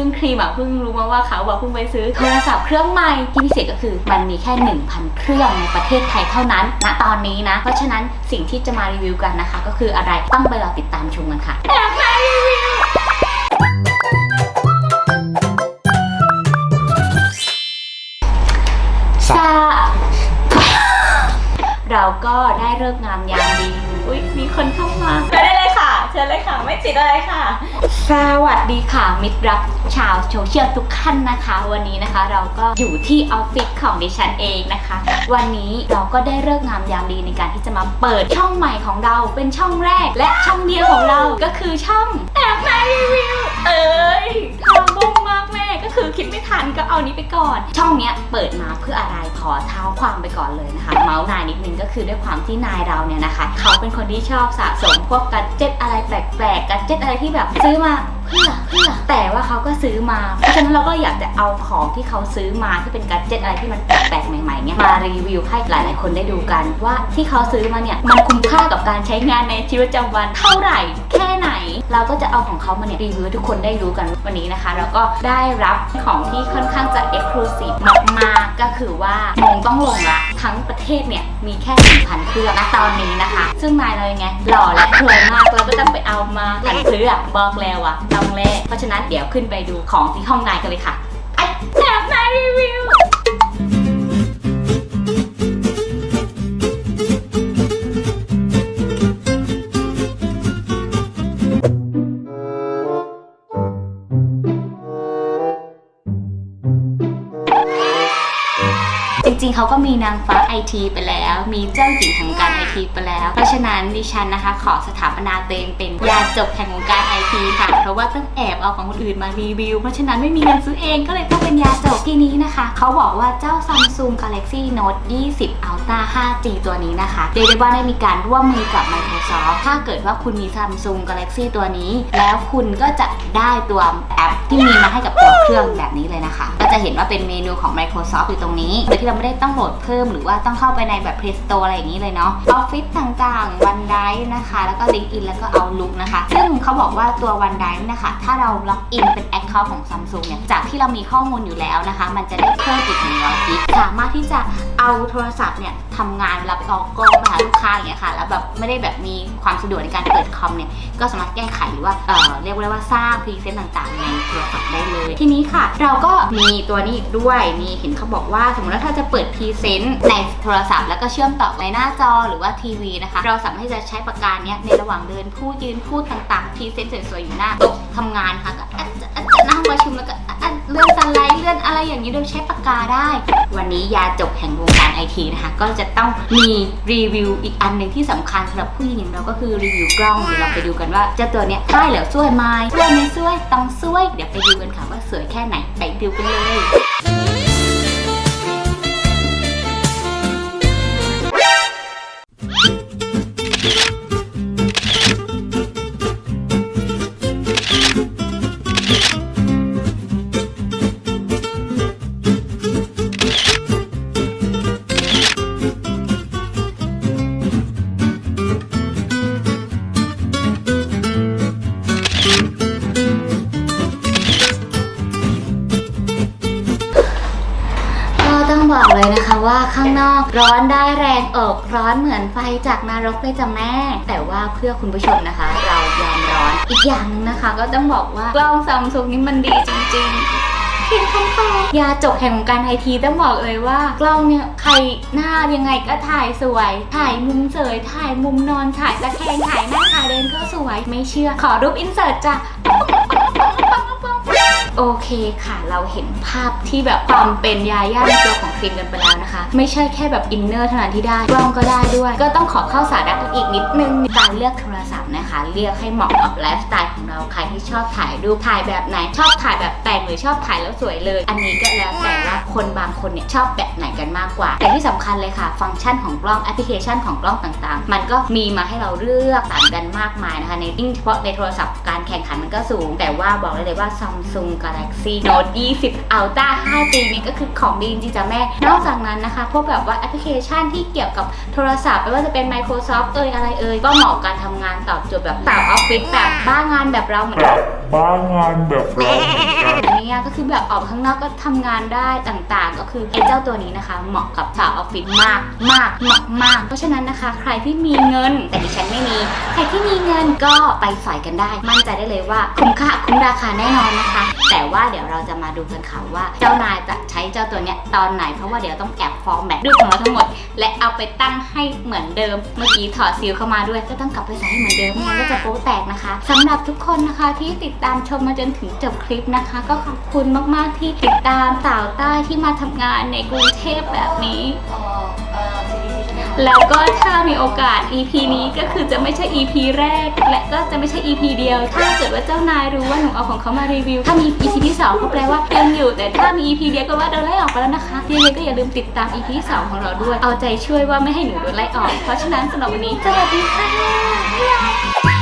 ซึ่งครีมอะเพิ่งรู้มาว่าเขาอะเพิ่งไปซื้อโทรศัพท์เครื่องใหม่ที่พิเศษก็คือมันมีแค่ 1,000 เครื่องในประเทศไทยเท่านั้นณตอนนี้นะ เพราะฉะนั้นสิ่งที่จะมารีวิวกันนะคะ ก็คืออะไรต้องไปรอติดตามชมกันค่ะแอบมารีวิวสะสะเราก็ได้เลิกษ์งามยามดี อุ้ยมีคนเข้ามาไปได้เลยค่ะเชิญเลยค่ะ ไม่ติดอะไรค่ะ สวัสดีค่ะ มิตรรักชาวโซเชียลทุกท่านนะคะ วันนี้นะคะเราก็อยู่ที่ออฟฟิศของดิฉันเองนะคะ วันนี้เราก็ได้เลิกงามยามดีในการที่จะมาเปิดช่องใหม่ของเราเป็นช่องแรก และช่องเดียวของเราก็คือช่องแอบมารีวิวเอ้ยทาง ก็เอานี้ไปก่อน ช่องเนี้ยเปิดมาเพื่ออะไรขอเท้าความไปก่อนเลยนะคะ เมาส์นายนิดนึงก็คือด้วยความที่นายเราเนี่ยนะคะ เขาเป็นคนที่ชอบสะสมพวกกัจเจ็ตอะไรแปลกๆกัจเจ็ตอะไรที่แบบซื้อมา แต่ว่าเขาก็ซื้อมา เพราะฉะนั้นเราก็อยากจะเอาของที่เขาซื้อมาที่เป็นกัจเจ็ตอะไรที่มันแปลกๆใหม่ๆเนี่ยมารีวิวให้หลายๆ คนได้ดูกัน ว่าที่เขาซื้อมาเนี่ยมันคุ้มค่ากับการใช้งานในชีวิตประจำวันเท่าไหร่ แค่ไหน เราก็จะเอาของเขามาเนี่ยรีวิวทุกคนได้รู้กันวันนี้นะคะเราก็ได้รับของที่ค่อนข้างจะเอ็กซ์คลูซีฟมากๆก็คือว่ามงต้องลงละทั้งประเทศเนี่ยมีแค่4,000เครื่องณตอนนี้นะคะ ซึ่งนายเรายังไงหล่อและรวยมากเราก็ต้องไปเอามาหันซื้ออะบอกแล้วอะต้องแลกเพราะฉะนั้นเดี๋ยวขึ้นไปดูของที่ห้องนายกันเลยค่ะไอ้แอบนายรีวิว เขาก็มีนางฟ้าไอทีไปแล้ว มีเจ้าหญิงแห่งวงการไอทีไปแล้ว เพราะฉะนั้นดิฉันนะคะ ขอสถาปนาตัวเองเป็นยาจบแห่งวงการไอทีค่ะ เพราะว่าต้องแอบเอาของคนอื่นมารีวิว เพราะฉะนั้นไม่มีเงินซื้อเองก็เลยต้องเป็นยาจบทีนี้นะคะ เขาบอกว่าเจ้า Samsung Galaxy Note 20 Ultra 5G ตัวนี้นะคะเรียกได้ว่าได้มีการร่วมมือกับ Microsoft ถ้าเกิดว่าคุณมี Samsung Galaxy ตัวนี้ แล้วคุณก็จะได้ตัวแอปที่มีมาให้กับตัวเครื่องแบบนี้เลยนะคะ ก็จะเห็นว่าเป็นเมนูของ Microsoft อยู่ตรงนี้โดยที่เราไม่ได้ต้องโหลดเพิ่มหรือว่าต้องเข้าไปในแบบ Play Store อะไรอย่างนี้เลยเนาะ Office ต่างๆ OneDrive นะคะ แล้วก็ LinkedIn แล้วก็ Outlook นะคะ ซึ่งเขาบอกว่าตัว OneDrive นะคะถ้าเราล็อกอินเป็น Account ของ Samsung เนี่ยจากที่เรามีข้อมูลอยู่แล้วนะคะ มันจะได้เพิ่มอีก100กิกสามารถที่จะเอาโทรศัพท์เนี่ยทำงานเวลาไปออกกองไปหาลูกค้าอย่างเงี้ยค่ะ แล้วแบบไม่ได้แบบมีความสะดวกในการเปิดคอมเนี่ยก็สามารถแก้ไขหรือว่าเอ่อเรียกได้ว่าสร้างพรีเซนต์ต่างๆ ในโทรศัพท์ได้เลย ทีนี้ค่ะ เราก็มีตัวนี้อีกด้วยนี่เห็นเขาบอกว่าสมมติว่าถ้าจะเปิดพรีเซนต์ในโทรศัพท์แล้วก็เชื่อมต่อในหน้าจอหรือว่าทีวีนะคะ เราสามารถที่จะใช้ปากกาเนี้ยในระหว่างเดินพูดยืนพูดต่างๆพรีเซนต์สวยๆอยู่หน้าโต๊ะทำงานค่ะก็แอดแอดหน้าห้องประชุมแล้วก็อดแอดเลื่อนสไลด์เลื่อนอะไรอย่างนี้โดยใช้ปากกาได้ วันนี้ยาจบแห่งวงการไอทีนะคะ ก็จะต้องมีรีวิวอีกอันหนึ่งที่สำคัญสำหรับผู้หญิงเราก็คือรีวิวกล้องเดี๋ยวเราไปดูกันว่าเจ้าตัวเนี้ยใช่หรอสวยไหมสวยไม่สวยต้องสวย เดี๋ยวไปดูกันค่ะว่าสวยแค่ไหนไปดูกันเลย เลยนะคะว่าข้างนอกร้อนได้แรงอกร้อนเหมือนไฟจากนรกเลยจ้ะแม่ แต่ว่าเพื่อคุณผู้ชมนะคะ เรายอมร้อน อีกอย่างหนึงนะคะ ก็ต้องบอกว่ากล้องซัมซุงนี่มันดีจริง ๆเพียงคำตอบยาจบแห่งวงการไอทีต้องบอกเลยว่ากล้องเนี่ยใครหน้ายังไงก็ถ่ายสวย ถ่ายมุมเสยถ่ายมุมนอนถ่ายตะแคงถ่ายหน้าถ่ายเดินก็สวยไม่เชื่อ ขอรูปอินเสิร์ตจ้ะ โอเคค่ะ เราเห็นภาพที่แบบความเป็นยาย่าในตัวของครีมกันไปแล้วนะคะ ไม่ใช่แค่แบบอินเนอร์เท่านั้นที่ได้กล้องก็ได้ด้วย ก็ต้องขอเข้าสาระกันอีกนิดนึงการเลือกโทรศัพท์นะคะ เลือกให้เหมาะกับไลฟ์สไตล์ของเราใครที่ชอบถ่ายรูปถ่ายแบบไหน ชอบถ่ายแบบแต่งหรือชอบถ่ายแล้วสวยเลย อันนี้ก็แล้วแต่ว่าคนบางคนเนี่ยชอบแบบไหนกันมากกว่า แต่ที่สำคัญเลยค่ะ ฟังก์ชันของกล้องแอปพลิเคชันของกล้องต่างๆ มันก็มีมาให้เราเลือกต่างกันมากมายนะคะในยิ่งเฉพาะในโทรศัพท์การแข่งขันมันก็สูง แต่ว่าบอกได้เลยว่า Samsung Galaxy Note 20 Ultra 5G นี่ก็คือของดีจริงๆจ้ะแม่ นอกจากนั้นนะคะ พวกแบบว่าแอปพลิเคชันที่เกี่ยวกับโทรศัพท์ไม่ว่าจะเป็น Microsoft เอ่ยอะไรเอ่ยก็เหมาะกับการทำงานตอบโจทย์แบบสาวออฟฟิศแบบบ้างานแบบเราเหมือนกัน บ้างานแบบเราเหมือนกันเนี่ยก็คือแบบออกข้างนอกก็ทำงานได้ต่างๆ ก็คือไอ้เจ้าตัวนี้นะคะ เหมาะกับสาวออฟฟิศมากมากมากมากเพราะฉะนั้นนะคะ ใครที่มีเงินแต่ดิฉันไม่มี ใครที่มีเงินก็ไปสอยกันได้ มั่นใจได้เลยว่าคุ้มค่าคุ้มราคาแน่นอนนะคะ แต่แต่ว่าเดี๋ยวเราจะมาดูกันค่ะว่า เจ้านายจะใช้เจ้าตัวเนี้ยตอนไหนเพราะว่าเดี๋ยวต้องแอบฟอร์แมตรูปของเราทั้งหมด และเอาไปตั้งให้เหมือนเดิม เมื่อกี้ถอดซีลเข้ามาด้วย ก็ต้องกลับไปใส่ให้เหมือนเดิมมันก็จะโป๊แตกนะคะสำหรับทุกคนนะคะที่ติดตามชมมาจนถึงจบคลิปนะคะ ก็ขอบคุณมากๆที่ติดตามสาวใต้ที่มาทำงานในกรุงเทพแบบนี้ แล้วก็ถ้ามีโอกาส EP นี้ก็คือจะไม่ใช่ EP แรก และก็จะไม่ใช่ EP เดียว ถ้าเกิดว่าเจ้านายรู้ว่าหนูเอาของเขามารีวิว ถ้ามี EP ที่สองก็แปลว่ายังอยู่ แต่ถ้ามี EP เดียวก็ว่าโดนไล่ออกไปแล้วนะคะยังไงก็อย่าลืมติดตาม EP ที่สองของเราด้วย เอาใจช่วยว่าไม่ให้หนูโดนไล่ออก เพราะฉะนั้นสำหรับวันนี้สวัสดีค่ะ